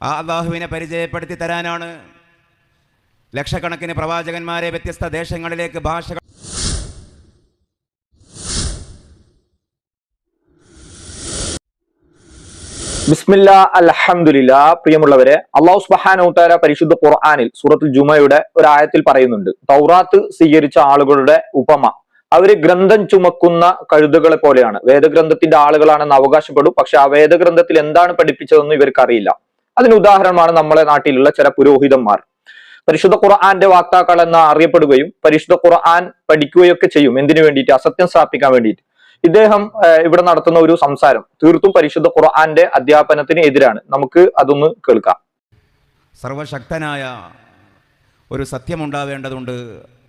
ആ അള്ളാഹുവിനെ പരിചയപ്പെടുത്തി തരാനാണ് ലക്ഷക്കണക്കിന് പ്രവാചകന്മാരെ വ്യത്യസ്ത ദേശങ്ങളിലേക്ക് ഭാഷകൾ ബിസ്മില്ല അലഹമുല്ല പ്രിയമുള്ളവരെ അള്ളാഹു സുബഹാനൗത്താര പരിശുദ്ധ ഖുർആാനിൽ സൂറത്തുൽ ജുമയുടെ ഒരു ആയത്തിൽ പറയുന്നുണ്ട്. തൗറാത്ത് സ്വീകരിച്ച ആളുകളുടെ ഉപമ. അവർ ഗ്രന്ഥം ചുമക്കുന്ന കഴുതുകളെ പോലെയാണ്. വേദഗ്രന്ഥത്തിന്റെ ആളുകളാണെന്ന് അവകാശപ്പെടും. പക്ഷെ ആ വേദഗ്രന്ഥത്തിൽ എന്താണ് പഠിപ്പിച്ചതെന്ന് ഇവർക്ക് അറിയില്ല അതിന് ഉദാഹരണമാണ് നമ്മളെ നാട്ടിലുള്ള ചില പുരോഹിതന്മാർ. പരിശുദ്ധ ഖുർആാന്റെ വാക്താക്കൾ എന്ന് അറിയപ്പെടുകയും പരിശുദ്ധ ഖുർആൻ പഠിക്കുകയൊക്കെ ചെയ്യും. എന്തിനു വേണ്ടിയിട്ട്? അസത്യം സ്ഥാപിക്കാൻ വേണ്ടിയിട്ട്. ഇദ്ദേഹം ഇവിടെ നടത്തുന്ന ഒരു സംസാരം തീർത്തും പരിശുദ്ധ ഖുർആന്റെ അധ്യാപനത്തിന് എതിരാണ്. നമുക്ക് അതൊന്ന് കേൾക്കാം. സർവശക്തനായ ഒരു സത്യമുണ്ടാവേണ്ടതുണ്ട്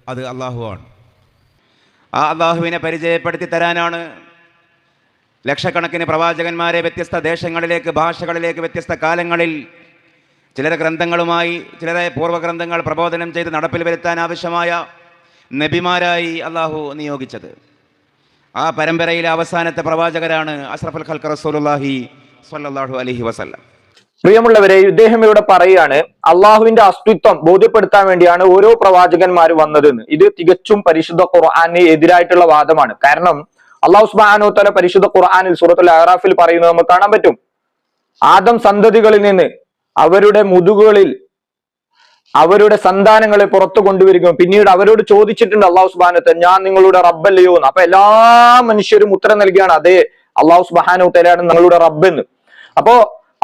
അത് അള്ളാഹുവാണ് ആ അള്ളാഹുവിനെ പരിചയപ്പെടുത്തി തരാനാണ് ലക്ഷക്കണക്കിന് പ്രവാചകന്മാരെ വ്യത്യസ്ത ദേശങ്ങളിലേക്ക് ഭാഷകളിലേക്ക് വ്യത്യസ്ത കാലങ്ങളിൽ ചിലരെ ഗ്രന്ഥങ്ങളുമായി ചിലരെ പൂർവഗ്രന്ഥങ്ങൾ പ്രബോധനം ചെയ്ത് നടപ്പിൽ വരുത്താൻ ആവശ്യമായ നബിമാരായി അള്ളാഹു നിയോഗിച്ചത്. ആ പരമ്പരയിലെ അവസാനത്തെ പ്രവാചകരാണ് അഷ്റഫുൽ ഖൽഖ റസൂലുള്ളാഹി സ്വല്ലല്ലാഹു അലൈഹി വസല്ലം. പ്രിയമുള്ളവരെ ഇദ്ദേഹം ഇവിടെ പറയുകയാണ് അള്ളാഹുവിന്റെ അസ്തിത്വം ബോധ്യപ്പെടുത്താൻ വേണ്ടിയാണ് ഓരോ പ്രവാചകന്മാർ വന്നതെന്ന്. ഇത് തികച്ചും പരിശുദ്ധ ഖുർആാനെ എതിരായിട്ടുള്ള വാദമാണ്. കാരണം അള്ളാഹു സുബ്ഹാനഹു തആല പരിശുദ്ധ ഖുർആാനിൽ സൂറത്തുൽ അഹ്റാഫിൽ പറയുന്നത് നമുക്ക് കാണാൻ പറ്റും. ആദം സന്തതികളിൽ നിന്ന് അവരുടെ മുതുകുകളിൽ അവരുടെ സന്താനങ്ങളെ പുറത്തു കൊണ്ടുവരികയും പിന്നീട് അവരോട് ചോദിച്ചിട്ടുണ്ട് അള്ളാഹു സുബാനത്തെ ഞാൻ നിങ്ങളുടെ റബ്ബല്ലയോ എന്ന്. അപ്പൊ എല്ലാ മനുഷ്യരും ഉത്തരം നൽകിയാണ് അതെ അള്ളാഹു സുബാനോത്തലയാണ് തലയാണ് നിങ്ങളുടെ റബ്ബെന്ന് അപ്പോ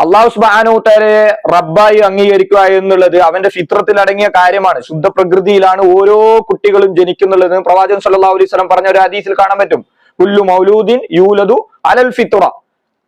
അള്ളാഹു സുബാനോത്തലയെ തലയെ റബ്ബായി അംഗീകരിക്കുക എന്നുള്ളത് അവന്റെ ഫിത്രത്തിൽ അടങ്ങിയ കാര്യമാണ്. ശുദ്ധ പ്രകൃതിയിലാണ് ഓരോ കുട്ടികളും ജനിക്കുന്നുള്ളത് പ്രവാചകൻ സല്ലാ അലൈഹി പറഞ്ഞ ഒരു ഹദീസിൽ കാണാൻ പറ്റും. കുല്ലു മൗലൂദീൻ യൂലതു അലൽ ഫിത്തുറ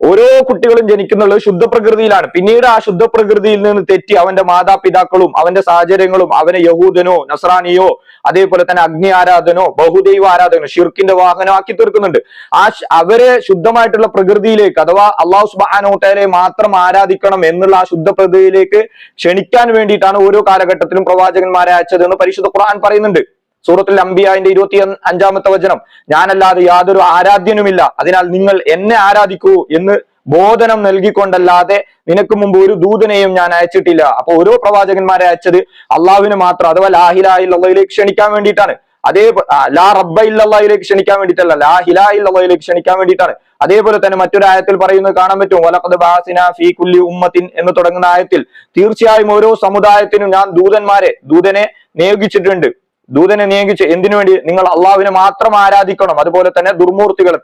ഓരോ കുട്ടികളും ജനിക്കുന്നുള്ളത് ശുദ്ധ പ്രകൃതിയിലാണ് പിന്നീട് ആ ശുദ്ധ പ്രകൃതിയിൽ നിന്ന് തെറ്റി അവന്റെ മാതാപിതാക്കളും അവന്റെ സാഹചര്യങ്ങളും അവനെ യഹൂദനോ നസ്രാനിയോ അതേപോലെ തന്നെ അഗ്നി ആരാധനോ ബഹുദൈവ ആരാധനോ ഷിർക്കിന്റെ വാഹനം ആക്കി തീർക്കുന്നുണ്ട്. ആ അവരെ ശുദ്ധമായിട്ടുള്ള പ്രകൃതിയിലേക്ക് അഥവാ അള്ളാഹു സുബാനോട്ടയെ മാത്രം ആരാധിക്കണം എന്നുള്ള ആ ശുദ്ധ പ്രകൃതിയിലേക്ക് ക്ഷണിക്കാൻ വേണ്ടിയിട്ടാണ് ഓരോ കാലഘട്ടത്തിലും പ്രവാചകന്മാരെ അയച്ചതെന്ന് പരിശുദ്ധ ഖുർആൻ പറയുന്നുണ്ട്. സൂറത്തുൽ അംബിയാന്റെ ഇരുപത്തി അഞ്ചാമത്തെ വചനം ഞാനല്ലാതെ യാതൊരു ആരാധ്യനുമില്ല. അതിനാൽ നിങ്ങൾ എന്നെ ആരാധിക്കൂ എന്ന് ബോധനം നൽകിക്കൊണ്ടല്ലാതെ നിനക്ക് മുമ്പ് ഒരു ദൂതനെയും ഞാൻ അയച്ചിട്ടില്ല. അപ്പൊ ഓരോ പ്രവാചകന്മാരെ അയച്ചത് അള്ളാഹുവിന് മാത്രം അഥവാ ലാഹിലായിലേക്ക് ക്ഷണിക്കാൻ വേണ്ടിയിട്ടാണ്. അതേ ലാ റബ്ബ ഇല്ലയിലേക്ക് ക്ഷണിക്കാൻ വേണ്ടിയിട്ടല്ല ലാ ഹിലാ ക്ഷണിക്കാൻ വേണ്ടിയിട്ടാണ്. അതേപോലെ തന്നെ മറ്റൊരു ആയത്തിൽ പറയുന്നത് കാണാൻ പറ്റും കുല്ലി ഉമ്മത്തിൻ എന്ന് തുടങ്ങുന്ന ആയത്തിൽ തീർച്ചയായും ഓരോ സമുദായത്തിനും ഞാൻ ദൂതന്മാരെ ദൂതനെ നിയോഗിച്ചിട്ടുണ്ട്. ദൂതനെ നിയോഗിച്ച് എന്തിനു വേണ്ടി? നിങ്ങൾ അള്ളാഹുവിനെ മാത്രം ആരാധിക്കണം. അതുപോലെ തന്നെ ദുർമൂർത്തികളെ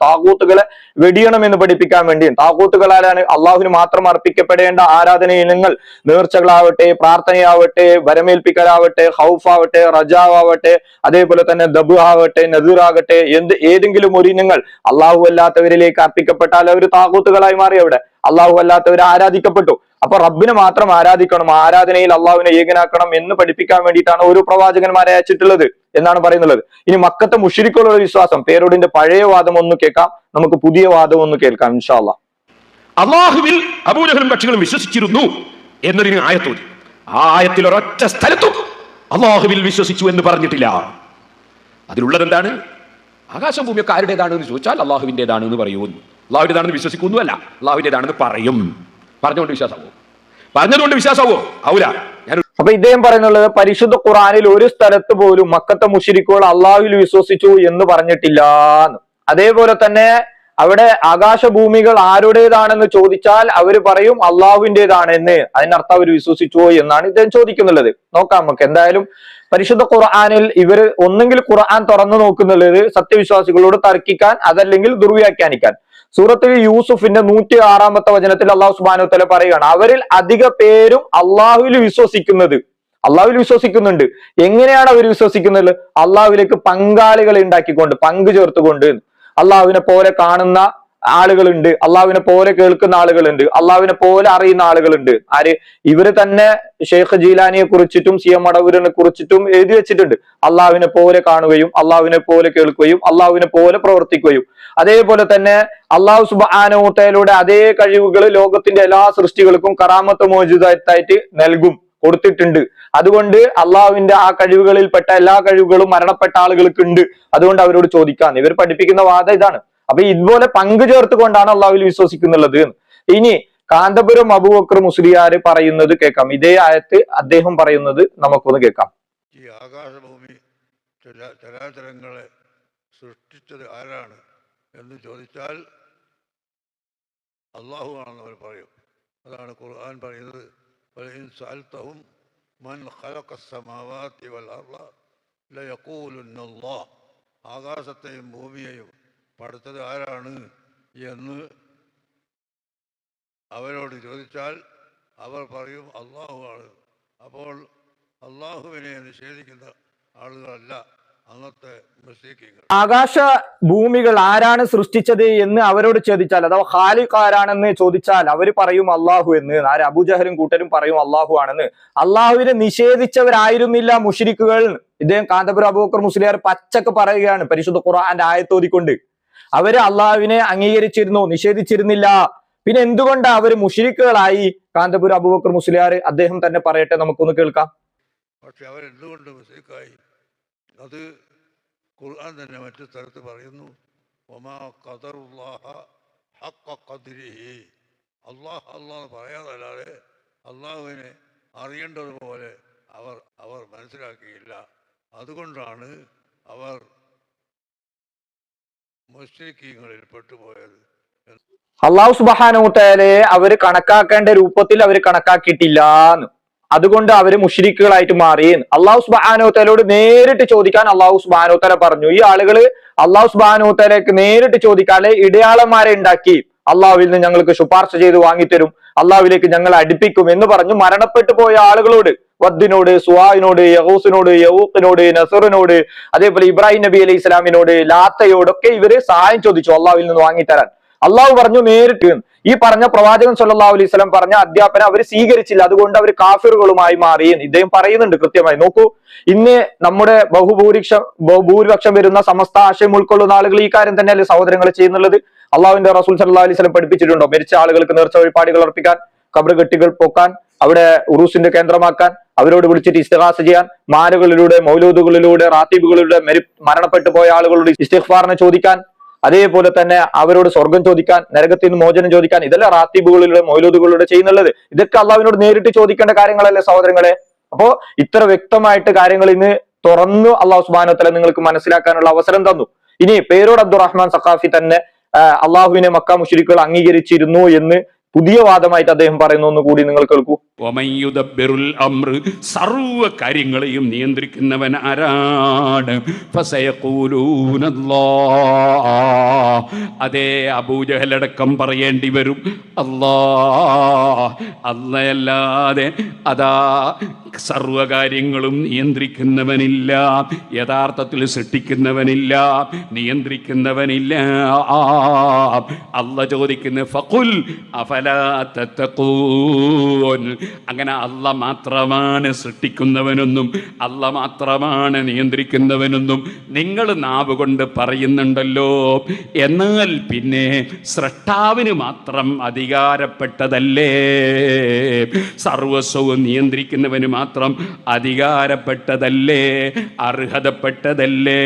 വെടിയണം എന്ന് പഠിപ്പിക്കാൻ വേണ്ടിയും താകൂത്തുകളാലാണ് അള്ളാഹുവിന് മാത്രം അർപ്പിക്കപ്പെടേണ്ട ആരാധന ഇനങ്ങൾ നേർച്ചകളാവട്ടെ പ്രാർത്ഥനയാവട്ടെ വരമേൽപ്പിക്കലാവട്ടെ ഹൗഫാവട്ടെ റജാവാവട്ടെ അതേപോലെ തന്നെ ദബു ആവട്ടെ നദീറാകട്ടെ എന്ത് ഏതെങ്കിലും ഒരു ഇനങ്ങൾ അള്ളാഹു അല്ലാത്തവരിലേക്ക് അർപ്പിക്കപ്പെട്ടാൽ അവർ താകൂത്തുകളായി മാറി അവിടെ. അള്ളാഹു അല്ലാത്തവർ ആരാധിക്കപ്പെട്ടു. അപ്പൊ റബ്ബിനെ മാത്രം ആരാധിക്കണം ആരാധനയിൽ അള്ളാഹുവിനെ ഏകനാക്കണം എന്ന് പഠിപ്പിക്കാൻ വേണ്ടിയിട്ടാണ് ഓരോ പ്രവാചകന്മാരെ അയച്ചിട്ടുള്ളത് എന്നാണ് പറയുന്നത് ഇനി മക്കത്തെ മുഷിരിക്കുള്ള വിശ്വാസം പേരോടിന്റെ പഴയ വാദം ഒന്ന് കേൾക്കാം നമുക്ക് പുതിയ വാദം ഒന്ന് കേൾക്കാം ഇൻഷാല്ല അള്ളാഹുവിൽ അബൂലഹലും കക്ഷികളും വിശ്വസിച്ചിരുന്നു എന്നതിന് ആയത്തോതി. ആ ആയത്തിൽ ഒരൊറ്റ സ്ഥലത്തും അള്ളാഹുവിൽ വിശ്വസിച്ചു എന്ന് പറഞ്ഞിട്ടില്ല. അതിലുള്ളത് എന്താണ് ആകാശം ഭൂമിയൊക്കെ ആരുടേതാണ് എന്ന് ചോദിച്ചാൽ അള്ളാഹുവിന്റെതാണ് എന്ന് പറയൂ അള്ളാഹുവിന്റെതാണെന്ന് വിശ്വസിക്കുന്നുവല്ല. അള്ളാഹുവിന്റെതാണെന്ന് പറയും. പറഞ്ഞുകൊണ്ട് വിശ്വാസമാവോ. പറഞ്ഞതുകൊണ്ട് വിശ്വാസമാവോ. ആവൂല. അപ്പൊ ഇദ്ദേഹം പറയുന്നുള്ളത് പരിശുദ്ധ ഖുറാനിൽ ഒരു സ്ഥലത്ത് പോലും മക്കത്തെ മുഷിരിക്കുകൾ അള്ളാഹുവിൽ വിശ്വസിച്ചു എന്ന് പറഞ്ഞിട്ടില്ല അതേപോലെ തന്നെ അവിടെ ആകാശഭൂമികൾ ആരുടേതാണെന്ന് ചോദിച്ചാൽ അവർ പറയും അള്ളാഹുവിന്റെതാണ് എന്ന് അതിനർത്ഥം അവർ വിശ്വസിച്ചുവോ എന്നാണ് ഇദ്ദേഹം ചോദിക്കുന്നുള്ളത്. നോക്കാം നമുക്ക് എന്തായാലും പരിശുദ്ധ ഖുർആാനിൽ ഇവർ ഒന്നെങ്കിൽ ഖുർആൻ തുറന്നു നോക്കുന്നുള്ളത് സത്യവിശ്വാസികളോട് തർക്കിക്കാൻ അതല്ലെങ്കിൽ ദുർവ്യാഖ്യാനിക്കാൻ. സൂറത്തിൽ യൂസുഫിന്റെ നൂറ്റി ആറാമത്തെ വചനത്തിൽ അള്ളാഹു സുബാനു പറയുകയാണ് അവരിൽ അധിക പേരും അള്ളാഹുവിൽ വിശ്വസിക്കുന്നത്. അള്ളാഹുവിൽ വിശ്വസിക്കുന്നുണ്ട്. എങ്ങനെയാണ് അവർ വിശ്വസിക്കുന്നത്? അള്ളാഹുവിലേക്ക് പങ്കാളികളെ ഉണ്ടാക്കിക്കൊണ്ട് പങ്കു ചേർത്തുകൊണ്ട്. അള്ളാഹുവിനെ പോലെ കാണുന്ന ആളുകളുണ്ട്. അള്ളാഹുവിനെ പോലെ കേൾക്കുന്ന ആളുകളുണ്ട്. അള്ളാഹുവിനെ പോലെ അറിയുന്ന ആളുകളുണ്ട്. ആര്? ഇവർ തന്നെ ഷെയ്ഖ് ജീലാനിയെ കുറിച്ചിട്ടും സി എം മടവൂരിനെ കുറിച്ചിട്ടും എഴുതി വെച്ചിട്ടുണ്ട്. അള്ളാഹുവിനെ പോലെ കാണുകയും അള്ളാഹുവിനെ പോലെ കേൾക്കുകയും അള്ളാഹുവിനെ പോലെ പ്രവർത്തിക്കുകയും. അതേപോലെ തന്നെ അള്ളാഹു സുബാനോത്തയിലൂടെ അതേ കഴിവുകൾ ലോകത്തിന്റെ എല്ലാ സൃഷ്ടികൾക്കും കറാമത്ത് മോചിതായിട്ട് നൽകും കൊടുത്തിട്ടുണ്ട്. അതുകൊണ്ട് അള്ളാഹുവിന്റെ ആ കഴിവുകളിൽപ്പെട്ട എല്ലാ കഴിവുകളും മരണപ്പെട്ട ആളുകൾക്ക് ഉണ്ട്. അതുകൊണ്ട് അവരോട് ചോദിക്കാൻ ഇവർ പഠിപ്പിക്കുന്ന വാദം ഇതാണ്. അപ്പൊ ഇതുപോലെ പങ്കു ചേർത്തുകൊണ്ടാണ് അള്ളാഹുവിൽ വിശ്വസിക്കുന്നുള്ളത്. ഇനി കാന്തപുരം അബുബക്കർ മുസ്ലിയാർ പറയുന്നത് കേൾക്കാം. ഇതേ ആയത്ത് അദ്ദേഹം പറയുന്നത് നമുക്കൊന്ന് കേൾക്കാം. ഈ ആകാശഭൂമി ചരാചരങ്ങളെ സൃഷ്ടിച്ചത് ആരാണ് എന്ന് ചോദിച്ചാൽ അള്ളാഹു ആണെന്ന് അവർ പറയും. അതാണ് ഖുർആൻ പറയുന്നത്. "വലഇൻ സഅൽതഹും മൻ വൽ ആകാശത്തെയും ഭൂമിയെയും പടുത്തത് ആരാണ് എന്ന് അവരോട് ചോദിച്ചാൽ അവർ പറയും അള്ളാഹു ആണ്. അപ്പോൾ അള്ളാഹുവിനെ നിഷേധിക്കുന്ന ആളുകളല്ല അന്നത്തെ ആകാശ ഭൂമികൾ ആരാണ് സൃഷ്ടിച്ചത് എന്ന് അവരോട് ചോദിച്ചാൽ അഥവാ ഖാലിഖ് ആരാണെന്ന് ചോദിച്ചാൽ അവർ പറയും അള്ളാഹു എന്ന്. ആര്? അബുജഹലും കൂട്ടരും പറയും അള്ളാഹു ആണെന്ന്. അള്ളാഹുവിനെ നിഷേധിച്ചവരായിരുന്നില്ല മുഷിരിക്കുകൾ ഇദ്ദേഹം കാന്തപുരം അബൂബക്കർ മുസ്ലിയാർ പച്ചക്ക് പറയുകയാണ് പരിശുദ്ധ ഖുർആന്റെ ആയത്തോതിക്കൊണ്ട് അവർ അള്ളാഹുവിനെ അംഗീകരിച്ചിരുന്നു നിഷേധിച്ചിരുന്നില്ല. പിന്നെ എന്തുകൊണ്ട് അവർ മുഷിരിക്കുകളായി? കാന്തപുര അബൂബക്കർ മുസ്ലിയാർ അദ്ദേഹം തന്നെ പറയട്ടെ നമുക്കൊന്ന് കേൾക്കാം. പക്ഷെ അവരെന്തുകൊണ്ട് മുസ്ലിക്കായി അത് ഖുർആൻ തന്നെ മറ്റു സ്ഥലത്ത് പറയുന്നു അള്ളാഹ് അള്ളാഹ് പറയാതല്ലാതെ അള്ളാഹുവിനെ അറിയേണ്ടതുപോലെ അവർ അവർ മനസ്സിലാക്കിയില്ല. അതുകൊണ്ടാണ് അവർ അള്ളാഹു സുബഹാനൂത്തലെ അവർ കണക്കാക്കേണ്ട രൂപത്തിൽ അവർ കണക്കാക്കിയിട്ടില്ല അതുകൊണ്ട് അവർ മുഷിരിക്കുകളായിട്ട് മാറി അള്ളാഹു സുബാനോത്തലോട് നേരിട്ട് ചോദിക്കാൻ അള്ളാഹു സുബാനോത്തല പറഞ്ഞു. ഈ ആളുകൾ അള്ളാഹു സുബാനോത്തലേക്ക് നേരിട്ട് ചോദിക്കാതെ ഇടയാളന്മാരെ ഉണ്ടാക്കി അള്ളാഹുവിൽ നിന്ന് ഞങ്ങൾക്ക് ശുപാർശ ചെയ്ത് വാങ്ങിത്തരും. അള്ളാഹുവിലേക്ക് ഞങ്ങൾ അടുപ്പിക്കും എന്ന് പറഞ്ഞു മരണപ്പെട്ടു പോയ ആളുകളോട് വദ്ദിനോട് സുഹായിനോട് യഹൂസിനോട് യഹൂക്കിനോട് നസറിനോട് അതേപോലെ ഇബ്രാഹിം നബി അലൈഹി ഇസ്ലാമിനോട് ലാത്തയോടൊക്കെ ഇവർ സഹായം ചോദിച്ചു അള്ളാഹുവിൽ നിന്ന് വാങ്ങിത്തരാൻ. അള്ളാഹു പറഞ്ഞു നേരിട്ട് ഈ പറഞ്ഞ പ്രവാചകൻ സല്ലല്ലാഹു അലൈഹി സ്വലം പറഞ്ഞ അധ്യാപന അവർ സ്വീകരിച്ചില്ല അതുകൊണ്ട് അവർ കാഫിറുകളുമായി മാറി ഇദ്ദേഹം പറയുന്നുണ്ട് കൃത്യമായി. നോക്കൂ ഇന്ന് നമ്മുടെ ബഹുഭൂരിക്ഷ ബഹുഭൂരിപക്ഷം വരുന്ന സമസ്ത ആശയം ഉൾക്കൊള്ളുന്ന ആളുകൾ ഈ കാര്യം തന്നെയല്ലേ സഹോദരങ്ങൾ ചെയ്യുന്നുള്ളത്? അള്ളാഹുവിന്റെ റസൂൽ സല്ലല്ലാഹു അലൈഹി സ്വലം പഠിപ്പിച്ചിട്ടുണ്ടോ? മരിച്ച ആളുകൾക്ക് നേർച്ച വഴിപാടുകൾ അർപ്പിക്കാൻ കബർ കെട്ടികൾ പൊക്കാൻ അവിടെ ഉറൂസിന്റെ കേന്ദ്രമാക്കാൻ അവരോട് വിളിച്ചിട്ട് ഇസ്തിഹാസ ചെയ്യാൻ മാലുകളിലൂടെ മൗലൂദുകളിലൂടെ റാത്തീബുകളിലൂടെ മരി മരണപ്പെട്ടു പോയ ആളുകളുടെ ഇസ്തിഗ്ഫാറിനെ ചോദിക്കാൻ അതേപോലെ തന്നെ അവരോട് സ്വർഗം ചോദിക്കാൻ നരകത്തിൽ നിന്ന് മോചനം ചോദിക്കാൻ ഇതെല്ലാം റാത്തീബുകളിലൂടെ മൗലൂദുകളിലൂടെ ചെയ്യുന്നുള്ളത്. ഇതൊക്കെ അള്ളാഹുവിനോട് നേരിട്ട് ചോദിക്കേണ്ട കാര്യങ്ങളല്ലേ സഹോദരങ്ങളെ? അപ്പോ ഇത്ര വ്യക്തമായിട്ട് കാര്യങ്ങൾ ഇന്ന് തുറന്നു അള്ളാഹു സുബാനത്തല നിങ്ങൾക്ക് മനസ്സിലാക്കാനുള്ള അവസരം തന്നു. ഇനി പേരോട് അബ്ദുറഹ്മാൻ സഖാഫി തന്നെ അള്ളാഹുവിനെ മക്ക മുഷരിക്കുകൾ അംഗീകരിച്ചിരുന്നു എന്ന് പുതിയ വാദമായിട്ട് അദ്ദേഹം പറയുന്നു കൂടി നിങ്ങൾ കേൾക്കൂ. ഒമയുദബിറുൽ അമ്ര സർവ കാര്യങ്ങളെയും നിയന്ത്രിക്കുന്നവൻ ആരാണ് ഫസയഖൂലൂനല്ലാ. അതേ അബൂജഹലടക്കം പറയേണ്ടി വരും. അല്ലാ അല്ലയല്ലാതെ അതാ സർവകാര്യങ്ങളും നിയന്ത്രിക്കുന്നവനില്ല യഥാർത്ഥത്തിൽ സൃഷ്ടിക്കുന്നവനില്ല നിയന്ത്രിക്കുന്നവനില്ല. അല്ല ചോദിക്കുന്ന ഫഖുൽ അഫല തത്തഖൂൻ? അങ്ങനെ അല്ല മാത്രമാണ് സൃഷ്ടിക്കുന്നവനെന്നും അല്ല മാത്രമാണ് നിയന്ത്രിക്കുന്നവനെന്നും നിങ്ങൾ നാവ് കൊണ്ട് പറയുന്നുണ്ടല്ലോ. എന്നാൽ പിന്നെ സ്രഷ്ടാവിന് മാത്രം അധികാരപ്പെട്ടതല്ലേ? സർവസ്വവും നിയന്ത്രിക്കുന്നവന് മാത്രം അധികാരപ്പെട്ടതല്ലേ? അർഹതപ്പെട്ടതല്ലേ?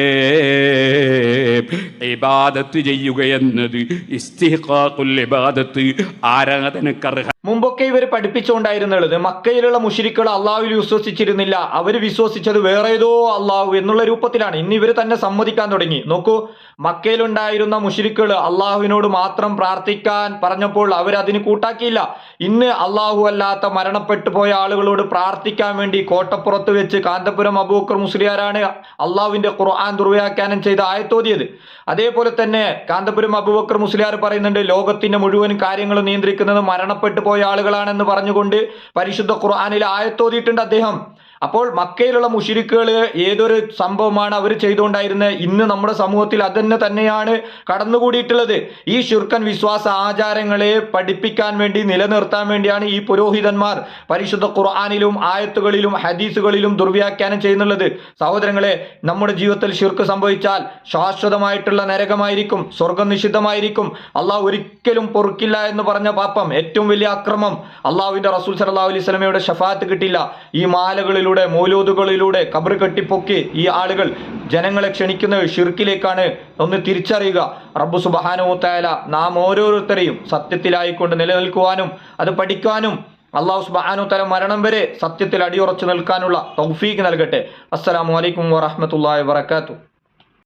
ഇബാദത്ത് ചെയ്യുക എന്നത് ഇസ്തിഖാഖുൽ ഇബാദത്ത് ആരാധനക്കർഹ മുമ്പൊക്കെ ഇവർ പഠിപ്പിച്ചുകൊണ്ടായിരുന്നുള്ളത്. മക്കയിലുള്ള മുഷിരിക്കുകൾ അള്ളാഹുവിൽ വിശ്വസിച്ചിരുന്നില്ല. അവർ വിശ്വസിച്ചത് വേറെ ഏതോ അള്ളാഹു എന്നുള്ള രൂപത്തിലാണ്. ഇന്ന് ഇവർ തന്നെ സമ്മതിക്കാൻ തുടങ്ങി. നോക്കൂ മക്കയിലുണ്ടായിരുന്ന മുഷിരിക്കുകൾ അള്ളാഹുവിനോട് മാത്രം പ്രാർത്ഥിക്കാൻ പറഞ്ഞപ്പോൾ അവർ അതിന് കൂട്ടാക്കിയില്ല. ഇന്ന് അള്ളാഹു അല്ലാത്ത മരണപ്പെട്ടു പോയ ആളുകളോട് പ്രാർത്ഥിക്കാൻ വേണ്ടി കോട്ടപ്പുറത്ത് വെച്ച് കാന്തപുരം അബൂക്കർ മുസ്ലിയാരാണ് അള്ളാഹുവിന്റെ ഖുർആൻ ദുർവ്യാഖ്യാനം ചെയ്ത് ആയത്തോതിയത്. അതേപോലെ തന്നെ കാന്തപുരം അബൂബക്കർ മുസ്ലിയാർ പറയുന്നുണ്ട് ലോകത്തിന്റെ മുഴുവൻ കാര്യങ്ങൾ നിയന്ത്രിക്കുന്നത് മരണപ്പെട്ടു പോയ ആളുകളാണെന്ന് പറഞ്ഞുകൊണ്ട് പരിശുദ്ധ ഖുർആാനിൽ ആയത്തോതിയിട്ടുണ്ട് അദ്ദേഹം. അപ്പോൾ മക്കയിലുള്ള മുഷിരിക്കുകൾ ഏതൊരു സംഭവമാണ് അവർ ചെയ്തുകൊണ്ടായിരുന്നത് ഇന്ന് നമ്മുടെ സമൂഹത്തിൽ അതന്നെ തന്നെയാണ് കടന്നുകൂടിയിട്ടുള്ളത്. ഈ ശുർക്കൻ വിശ്വാസ ആചാരങ്ങളെ പഠിപ്പിക്കാൻ വേണ്ടി നിലനിർത്താൻ വേണ്ടിയാണ് ഈ പുരോഹിതന്മാർ പരിശുദ്ധ ഖുർആാനിലും ആയത്തുകളിലും ഹദീസുകളിലും ദുർവ്യാഖ്യാനം ചെയ്യുന്നുള്ളത്. സഹോദരങ്ങളെ നമ്മുടെ ജീവിതത്തിൽ ശുർക്ക് സംഭവിച്ചാൽ ശാശ്വതമായിട്ടുള്ള നരകമായിരിക്കും സ്വർഗം നിഷിദ്ധമായിരിക്കും. അള്ളാഹ് ഒരിക്കലും പൊറുക്കില്ല എന്ന് പറഞ്ഞ പാപ്പം ഏറ്റവും വലിയ അക്രമം അള്ളാഹുവിന്റെ റസൂൽ സല്ലല്ലാഹു അലൈഹി ഷഫാത്ത് കിട്ടില്ല. ഈ മാലകളിലൂടെ മൗലിദുകളിലൂടെ മൗലൂദുകളിലൂടെ കബർ കെട്ടിപ്പൊക്കി ഈ ആളുകൾ ജനങ്ങളെ ക്ഷണിക്കുന്നത് ഷിർക്കിലേക്കാണ് ഒന്ന് തിരിച്ചറിയുക. റബ്ബു സുബഹാനുത്തായാല നാം ഓരോരുത്തരെയും സത്യത്തിലായിക്കൊണ്ട് നിലനിൽക്കുവാനും അത് പഠിക്കാനും അള്ളാഹു സുബാനു തല മരണം വരെ സത്യത്തിൽ അടിയുറച്ചു നിൽക്കാനുള്ള തൗഫീഖ് നൽകട്ടെ. അസ്സലാമു അലൈക്കും വറഹമത്തല്ലാ വാത്തു